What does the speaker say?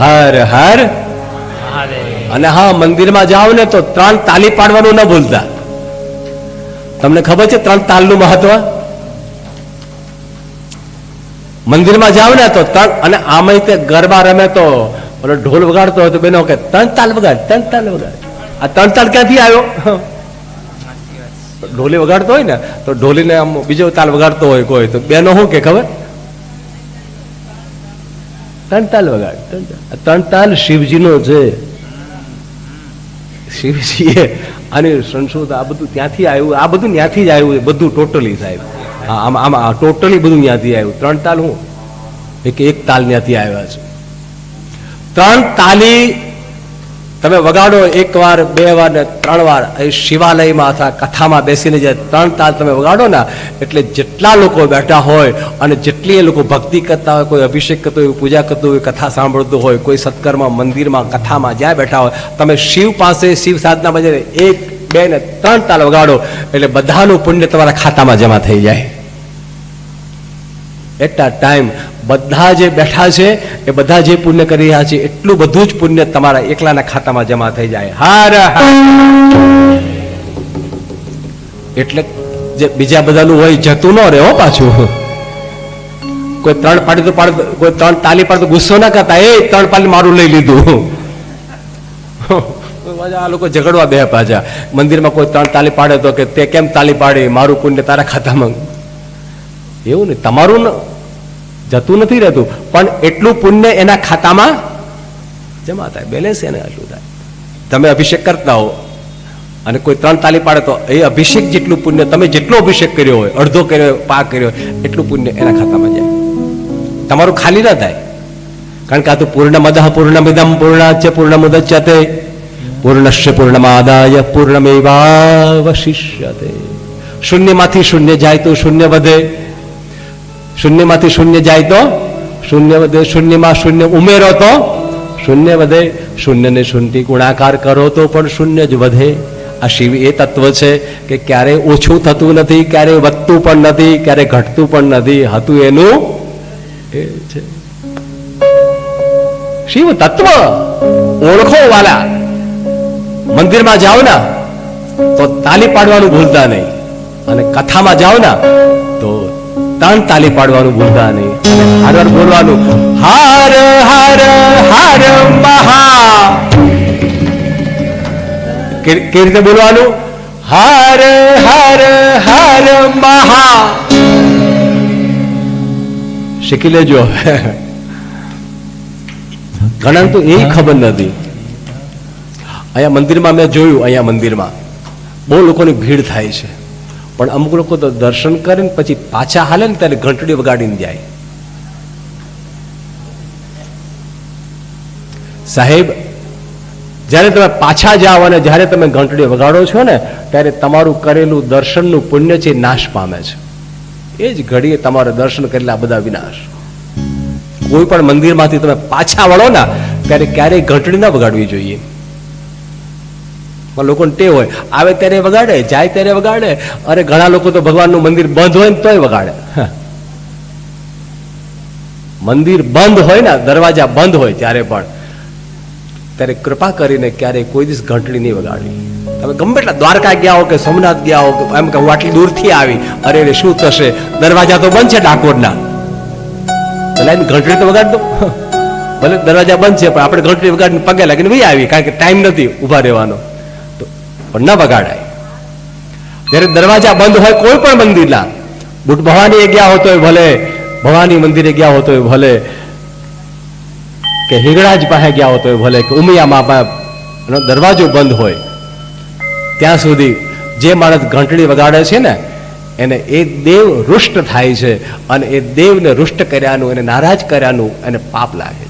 હર હર. અને હા, મંદિરમાં જાઓ ને તો ત્રણ તાલી પાડવાનું ન ભૂલતા. તમને ખબર છે ત્રણ તાલનું મહત્વ? મંદિરમાં જાઓ ને તો ત્રણ, અને આમ તે ગરબા રમે તો, ઓલો ઢોલ વગાડતો હોય તો બેનો કે ત્રણ તાલ વગાડ, ત્રણ તાલ વગાડ. આ ત્રણ તાલ ક્યાંથી આવ્યો? ઢોલી વગાડતો હોય ને, તો ઢોલીને આમ બીજો તાલ વગાડતો હોય કોઈ, તો બેનો શું કે ખબર? ત્રણ તાલ વગાડ ત્રણ શિવજીનો છે. શિવજીએ અને સંશોધન, આ બધું ત્યાંથી આવ્યું, આ બધું ત્યાંથી જ આવ્યું બધું ટોટલી સાહેબ. આમ આમ ટોટલી બધું ત્યાંથી આવ્યું. ત્રણ તાલ હું, એક એક તાલ ત્યાંથી આવ્યા છે. ત્રણ તાલી તમે વગાડો એક વાર, બે વાર ને ત્રણ વાર, એ શિવાલયમાં અથવા કથામાં બેસીને જે ત્રણ તાલ તમે વગાડો ને, એટલે જેટલા લોકો બેઠા હોય અને જેટલી એ લોકો ભક્તિ કરતા હોય, કોઈ અભિષેક કરતો હોય પૂજા કરતું હોય કથા સાંભળતું હોય, કોઈ સત્કર્મ મંદિરમાં, કથામાં જ્યાં બેઠા હોય, તમે શિવ પાસે શિવ સાધના બજારે એક, બે ને ત્રણ તાલ વગાડો, એટલે બધાનું પુણ્ય તમારા ખાતામાં જમા થઈ જાય. એટલા ટાઈમ બધા જે બેઠા છે, એ બધા જે પુણ્ય કરી રહ્યા છે, એટલું બધું જ પુણ્ય તમારા એકલાના ખાતામાં જમા થઈ જાય. હાર. એટલે જે બીજા બધાનું હોય, જતું ન રહે હો પાછું. કોઈ ત્રણ પાડી તો પાડ કોઈ ત્રણ તાલી પાડ તો ગુસ્સો ના કરતા. એ ત્રણ પાલી મારું લઈ લીધું. આ લોકો ઝઘડવા બે પાછા. મંદિરમાં કોઈ ત્રણ તાલી પાડે તો કે તે કેમ તાલી પાડી? મારું પુણ્ય તારા ખાતામાં. એવું નહીં, તમારું ન- જતું નથી રહેતું. પણ એટલું પુણ્ય એના ખાતામાં જમા થાય બેલેન્સ એને એટલું થાય. તમે અભિષેક કરતા હો અને કોઈ ત્રણ તાલી પાડે તો એ અભિષેક જેટલું પુણ્ય તમે જેટલો અભિષેક કર્યો હોય અડધો કર્યો હોય, પા કર્યો હોય, એટલું પુણ્ય એના ખાતામાં જાય. તમારું ખાલી ના થાય. કારણ કે આ તો પૂર્ણ પૂર્ણમદ પૂર્ણમિદમ પૂર્ણાચ પૂર્ણમુદચ્યતે. પૂર્ણશ્ય પૂર્ણમાદાય પૂર્ણમેવાવશિષ્યતે. શૂન્યમાંથી શૂન્ય જાય તો શૂન્ય વધે. શૂન્યમાંથી શૂન્ય જાય તો શૂન્ય વધે શૂન્યમાં શૂન્ય ઉમેરો તો શૂન્ય વધે શૂન્યને શૂન્યથી ગુણાકાર કરો તો પણ શૂન્ય જ વધે. આ શિવ એ તત્વ છે કે ક્યારે ઓછું થતું નથી, ક્યારે વધતું પણ નથી, ક્યારે ઘટતું પણ નથી. હતું એનું એ છે. શિવ તત્વ ઓળખો વાલા મંદિરમાં જાઓ ના, તો તાલી પાડવાનું ભૂલતા નહીં. અને કથામાં જાઓ ના, તો ત્રણ તાલી પાડવાનું ભૂલતા નહીં. હાર હાર બોલવાનું, હાર હાર હાર મહા. કેવી રીતે બોલવાનું? હાર હાર હાર મહા. શીખી લેજો. ઘણા તો એ ખબર નથી. અહીંયા મંદિરમાં મેં જોયું, અહીંયા મંદિરમાં. બહુ લોકોની ભીડ થાય છે. પણ અમુક લોકો તો દર્શન કરે ને પછી પાછા હાલે ને ત્યારે ઘંટડી વગાડીને જાય. સાહેબ, જ્યારે તમે પાછા જાઓ અને જ્યારે તમે ઘંટડી વગાડો છો ને, ત્યારે તમારું કરેલું દર્શનનું પુણ્ય છે નાશ પામે છે. એ જ ઘડીએ તમારે દર્શન કરેલા બધા વિનાશ. કોઈ પણ મંદિરમાંથી તમે પાછા વળો ને, ત્યારે ક્યારેય ઘંટડી ના વગાડવી જોઈએ. પણ લોકોને તે હોય. આવે ત્યારે વગાડે જાય ત્યારે વગાડે. અરે ઘણા લોકો તો ભગવાનનું મંદિર બંધ હોય ને તોય વગાડે. મંદિર બંધ હોય ને દરવાજા બંધ હોય ત્યારે પણ. ત્યારે કૃપા કરીને ક્યારેય કોઈ દિવસ ઘંટડી નહીં વગાડી તમે ગમે એટલા દ્વારકા ગયા હો કે સોમનાથ ગયા હો કે એમ કે હું આટલી દૂરથી આવી અરે રે શું થશે? દરવાજા તો બંધ છે ડાકોરના. ભલે ઘંટડી તો વગાડ દો. ભલે દરવાજા બંધ છે પણ આપણે ઘંટડી વગાડીને પગે લાગીને ભાઈ આવી કારણ કે ટાઈમ નથી ઊભા રહેવાનો. પણ ન વગાડાય. જ્યારે દરવાજા બંધ હોય કોઈ પણ મંદિરના, બુટ ભવાની ગયા હોતો ભલે, ભવાની મંદિરે ગયા હોતો ભલે, કે હિંગળાજ પાસે ગયા હોતો ભલે, કે ઉમિયામાં પાસે દરવાજો બંધ હોય, ત્યાં સુધી જે માણસ ઘંટડી વગાડે છે ને, એને એ દેવ રુષ્ટ થાય છે અને એ દેવને રુષ્ટ કર્યાનું, એને નારાજ કર્યાનું એને પાપ લાગે છે.